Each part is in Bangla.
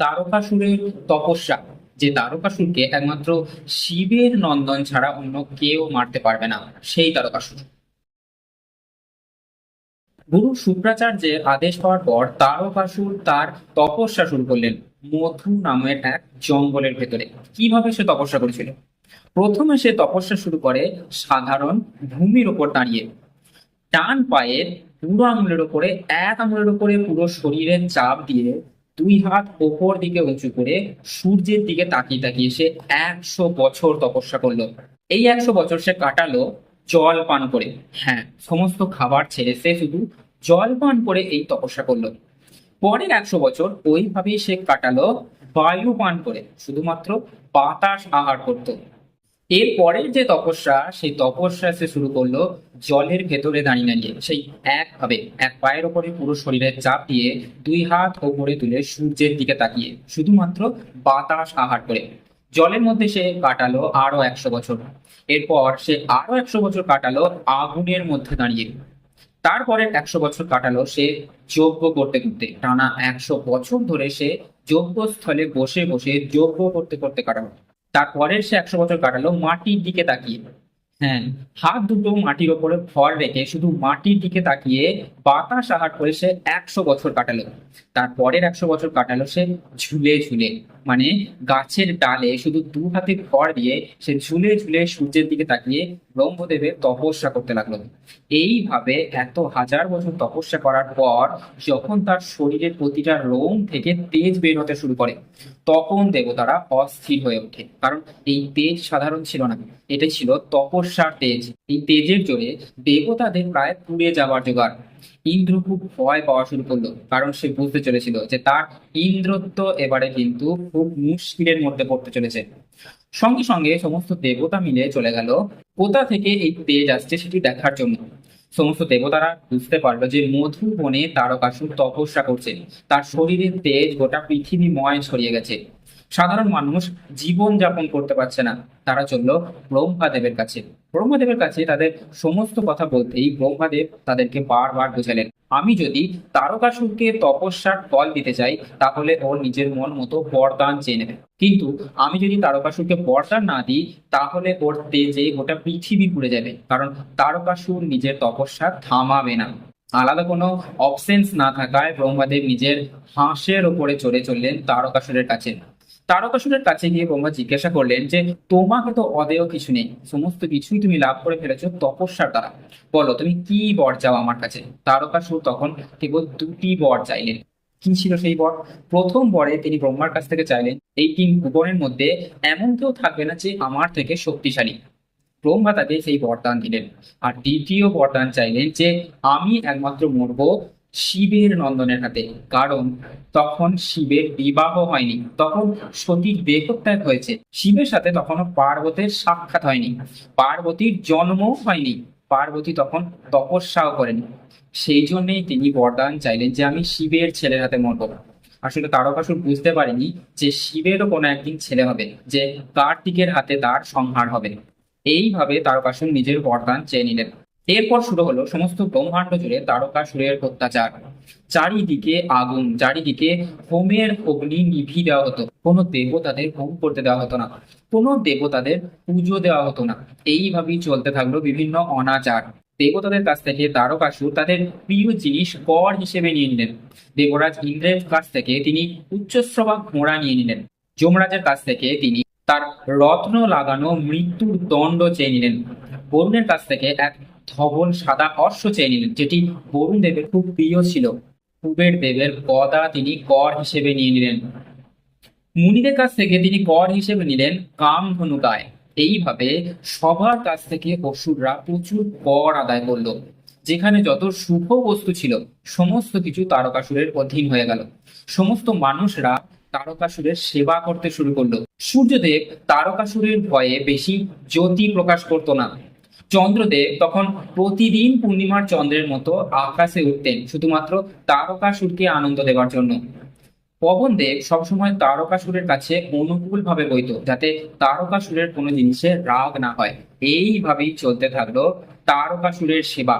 তারকাসুরের তপস্যা, যে তারকাসুরকে একমাত্র শিবের নন্দন ছাড়া অন্য কেউ মারতে পারবে না, সেই তারকাসুর। গুরু শুক্রাচার্যের আদেশ পাওয়ার পর তারকাসুর তার তপস্যা শুরু করলেন মধু নামের এক জঙ্গলের ভেতরে। কীভাবে সে তপস্যা করেছিল? প্রথমে সে তপস্যা শুরু করে সাধারণ ভূমির ওপর দাঁড়িয়ে। ডান পায়ের পুরো আঙুলের ওপরে, এক আঙুলের ওপরে পুরো শরীরের চাপ দিয়ে দুই হাত ওপর দিকে উঁচু করে সূর্যের দিকে তাকিয়ে তাকিয়ে সে একশো বছর তপস্যা করল। এই একশো বছর সে কাটালো জল পান করে। হ্যাঁ সমস্ত খাবার ছেড়ে সে শুধু জল পান করে এই তপস্যা করল। পরের একশো বছর ওইভাবেই সে কাটালো বায়ু পান করে, শুধুমাত্র বাতাস আহার করতো। এর পরের যে তপস্যা, সেই তপস্যা সে শুরু করল জলের ভেতরে দাঁড়িয়ে দাঁড়িয়ে। সেই একভাবে, এক পায়ের ওপরে পুরো শরীরের চাপ দিয়ে দুই হাত ওপরে তুলে সূর্যের দিকে তাকিয়ে, শুধুমাত্র বাতাস আহার করে। জলের মধ্যে সে কাটালো আরও একশো বছর। এরপর সে আরও একশো বছর কাটালো আগুনের মধ্যে দাঁড়িয়ে। তারপরের একশো বছর কাটালো সে যজ্ঞ করতে করতে। টানা একশো বছর ধরে সে যজ্ঞস্থলে বসে বসে যজ্ঞ করতে করতে কাটালো। তারপরের সে একশো বছর কাটালো মাটির দিকে তাকিয়ে। হ্যাঁ হাত দুটো মাটির ওপরে ভর রেখে শুধু মাটির দিকে তাকিয়ে বাতাস আহার করে সে একশো বছর কাটালো। তারপরের একশো বছর কাটালো সে ঝুলে ঝুলে মানে গাছের ডালে শুধু দু হাতে ভর দিয়ে সে ঝুলে ঝুলে সূর্যের দিকে তাকিয়ে ব্রহ্মদেবের তপস্যা করতে লাগল। এইভাবে এত হাজার বছর তপস্যা করার পর যখন তার শরীরের প্রতিটা রোম থেকে তেজ বের হতে শুরু করে, তখন দেবতারা অস্থির হয়ে ওঠে। কারণ এই তেজ সাধারণ ছিল না এটা ছিল তপস্যার তেজ। এই তেজের জোরে দেবতাদের প্রায় পুড়ে যাওয়ার জোগাড়। ইন্দ্র খুব ভয় পাওয়া শুরু করল, কারণ সে বুঝতে চলেছিল যে তার ইন্দ্রত্ব এবারে কিন্তু খুব মুশকিলের মধ্যে পড়তে চলেছে। সঙ্গে সঙ্গে সমস্ত দেবতা মিলে চলে গেল। কোথা থেকে এই তেজ আসছে সেটি দেখার জন্য। সমস্ত দেবতারা বুঝতে পারল যে মধু বনে তারকাসুর তপস্যা করছে। তার শরীরের তেজ গোটা পৃথিবীময় ছড়িয়ে গেছে। সাধারণ মানুষ জীবন যাপন করতে পারছে না। তারা চলল ব্রহ্মাদেবের কাছে। ব্রহ্মাদেবের কাছে তাদের সমস্ত কথা বলতেই ব্রহ্মাদেব তাদেরকে বারবার বোঝালেন, আমি যদি তারকাসুরকে তপস্যার ফল দিতে চাই, তাহলে ওর নিজের মন মতো বরদান চেয়ে নেবে। কিন্তু আমি যদি তারকাসুরকে বরদান না দিই, তাহলে ওর তেজে গোটা পৃথিবী পুড়ে যাবে, কারণ তারকাসুর নিজের তপস্যা থামাবে না। আলাদা কোনো অপশনস না থাকায় ব্রহ্মাদেব নিজের হাঁসের ওপরে চড়ে চললেন তারকাসুরের কাছে। তারকাসুরের কাছে গিয়ে ব্রহ্মা জিজ্ঞাসা করলেন যে, তোমাকে তো অদেয় কিছু নেই। সমস্ত কিছুই তুমি লাভ করে ফেলেছো তপস্যার দ্বারা। বলো, তুমি কি বর চাও আমার কাছে? তারকাসুর তখন কেবল দুটি বর চাইলেন। কি ছিল সেই বর? প্রথম বরে তিনি ব্রহ্মার কাছ থেকে চাইলেন, এই তিন ভুবনের মধ্যে এমন কেউ থাকবে না যে আমার থেকে শক্তিশালী। ব্রহ্মা তাকে সেই বরদান দিলেন। আর দ্বিতীয় বরদান চাইলেন যে, আমি একমাত্র মরব শিবের নন্দনের হাতে। কারণ তখন শিবের বিবাহ হয়নি, তখন সতীর দেহত্যাগ হয়েছে। শিবের সাথে তখনও পার্বতীর সাক্ষাৎ হয়নি, পার্বতীর জন্মও হয়নি, পার্বতী তখন তপস্যাও করেনি। সেই জন্যই তিনি বরদান চাইলেন যে, আমি শিবের ছেলের হাতে মরব। আসলে তারকাসুর বুঝতে পারেনি যে, শিবেরও কোনো একদিন ছেলে হবে, যে কার্তিকের হাতে তার সংহার হবে। এইভাবে তারকাসুর নিজের বরদান চেয়ে নিলেন। এরপর শুরু হলো সমস্ত ব্রহ্মাণ্ড জুড়ে তারকাসুরের অত্যাচার। চারিদিকে আগুন, চারিদিকে হোমের অগ্নি নিভি দেওয়া হতো। কোনো দেবতাদের হোম করতে দেওয়া হতো না। কোনো দেবতাদের পুজো দেওয়া হতো না। এইভাবেই চলতে থাকল বিভিন্ন অনাচার। দেবতাদের কাছ থেকে তারকাসুর তাদের প্রিয় জিনিস কর হিসেবে নিয়ে নিলেন। দেবরাজ ইন্দ্রের কাছ থেকে তিনি উচ্চশ্রবা ঘোড়া নিয়ে নিলেন। যমরাজের কাছ থেকে তিনি তার রত্ন লাগানো মৃত্যুর দণ্ড চেয়ে নিলেন। বরুণের কাছ থেকে এক ধবল সাদা অশ্ব চেয়ে নিলেন, যেটি বরুণ দেবের খুব প্রিয় ছিল। কুবের দেবের গদা তিনি কর হিসেবে নিয়ে নিলেন। মুনিদের কাছ থেকে তিনি কর হিসেবে নিলেন কাম ধনুকায় এইভাবে সবার কাছ থেকে অসুররা প্রচুর কর আদায় করল, যেখানে যত শুভ বস্তু ছিল, সমস্ত কিছু তারকাসুরের অধীন হয়ে গেল। সমস্ত মানুষরা তারকাসুরের সেবা করতে শুরু করল। সূর্যদেব তারকাসুরের ভয়ে বেশি জ্যোতি প্রকাশ করতো না। চন্দ্রদেব তখন প্রতিদিন পূর্ণিমার চন্দ্রের মতো আকাশে উঠতেন, শুধুমাত্র তারকাসুরকে আনন্দ দেওয়ার জন্য। পবনদেব সবসময় তারকাসুরের কাছে অনুকূল ভাবে বইত যাতে তারকাসুরের কোনো জিনিসে রাগ না হয়। এইভাবেই চলতে থাকল তারকাসুরের সেবা।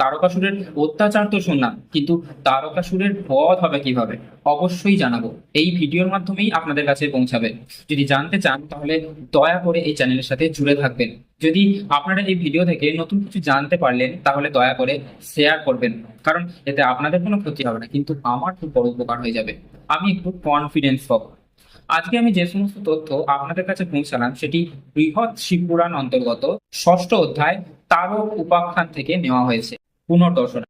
তারকাসুরের অত্যাচার তো শুনলাম, কিন্তু তারকাসুরের পথ হবে কীভাবে? অবশ্যই জানাব। এই ভিডিওর মাধ্যমেই আপনাদের কাছে পৌঁছাবে। যদি জানতে চান, তাহলে দয়া করে এই চ্যানেলের সাথে জুড়ে থাকবেন। যদি আপনারা এই ভিডিও থেকে নতুন কিছু জানতে পারলেন, তাহলে দয়া করে শেয়ার করবেন। কারণ এতে আপনাদের কোনো ক্ষতি হবে না, কিন্তু আমার খুব বড় উপকার হয়ে যাবে। আমি একটু কনফিডেন্স পাবো। আজকে আমি যে সমস্ত তথ্য আপনাদের কাছে পৌঁছালাম, সেটি বৃহৎ শিবপুরাণ অন্তর্গত ষষ্ঠ অধ্যায় তারক উপাখ্যান থেকে নেওয়া হয়েছে। পুনর্দর্শন।